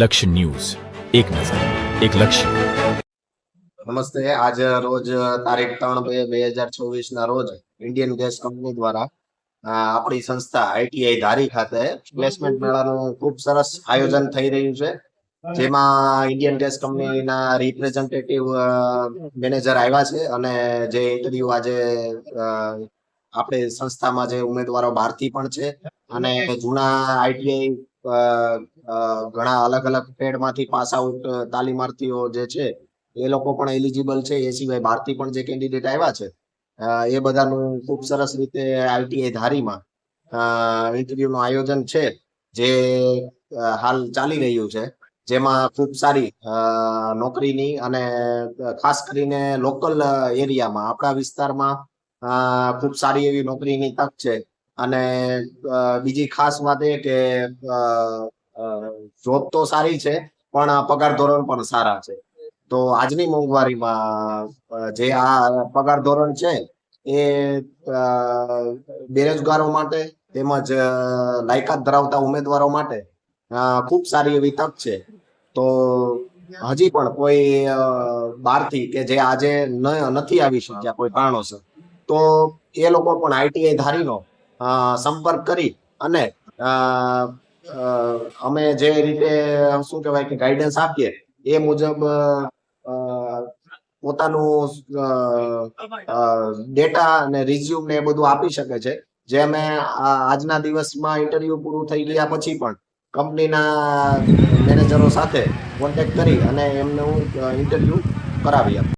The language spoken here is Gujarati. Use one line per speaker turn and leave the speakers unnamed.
લક્ષ્ય ન્યૂઝ. એક નજર, એક લક્ષ્ય.
નમસ્તે, આજ રોજ તારીખ ત્રણ બે હજાર ચોવીસ ના રોજ ઇન્ડિયન ગેસ કંપની દ્વારા આપણી સંસ્થા આઈટીઆઈ ધારી ખાતે પ્લેસમેન્ટ મેળાનું ખૂબ સરસ આયોજન થઈ રહ્યું છે. જેમાં ઇન્ડિયન ગેસ કંપનીના રિપ્રેઝેન્ટેટિવ મેનેજર આવ્યા છે અને જે ઇન્ટરવ્યુ આજે આપણે સંસ્થામાં જે ઉમેદવારો બહારથી પણ છે અને જૂના આઈટીઆઈ ઘણા અલગ અલગ પેડમાંથી પાસ આઉટ તાલીમાર્થીઓ જે છે, એ લોકો પણ એલિજિબલ છે. એ સિવાય બહારથી પણ જે કેન્ડિડેટ આવ્યા છે એ બધાનું ખૂબ સરસ રીતે આઈટીઆઈ ધારીમાં ઇન્ટરવ્યુનું આયોજન છે, જે હાલ ચાલી રહ્યું છે. જેમાં ખૂબ સારી નોકરીની અને ખાસ કરીને લોકલ એરિયામાં, આપણા વિસ્તારમાં ખૂબ સારી એવી નોકરીની તક છે. અને બીજી ખાસ વાત એ કે જોબ તો સારી છે, પણ પગાર ધોરણ પણ સારા છે. તો આજની મોંઘવારીમાં જે આ પગાર ધોરણ છે, એ બેરોજગારો માટે તેમજ લાયકાત ધરાવતા ઉમેદવારો માટે ખૂબ સારી એવી તક છે. તો હજી પણ કોઈ બહારથી કે જે આજે નથી આવી શક્યા, કોઈ કારણોસર, તો એ લોકો પણ આઈટીઆઈ ધારીનો સંપર્ક કરી અને અમે જે રીતે શું કહેવાય કે ગાઈડન્સ આપીએ એ મુજબ પોતાનું ડેટા અને રિઝ્યુમ ને એ બધું આપી શકે છે. જે અમે આજના દિવસમાં ઇન્ટરવ્યુ પૂરું થઈ ગયા પછી પણ કંપનીના મેનેજરો સાથે કોન્ટેક્ટ કરી અને એમનું ઇન્ટરવ્યુ કરાવી આપીએ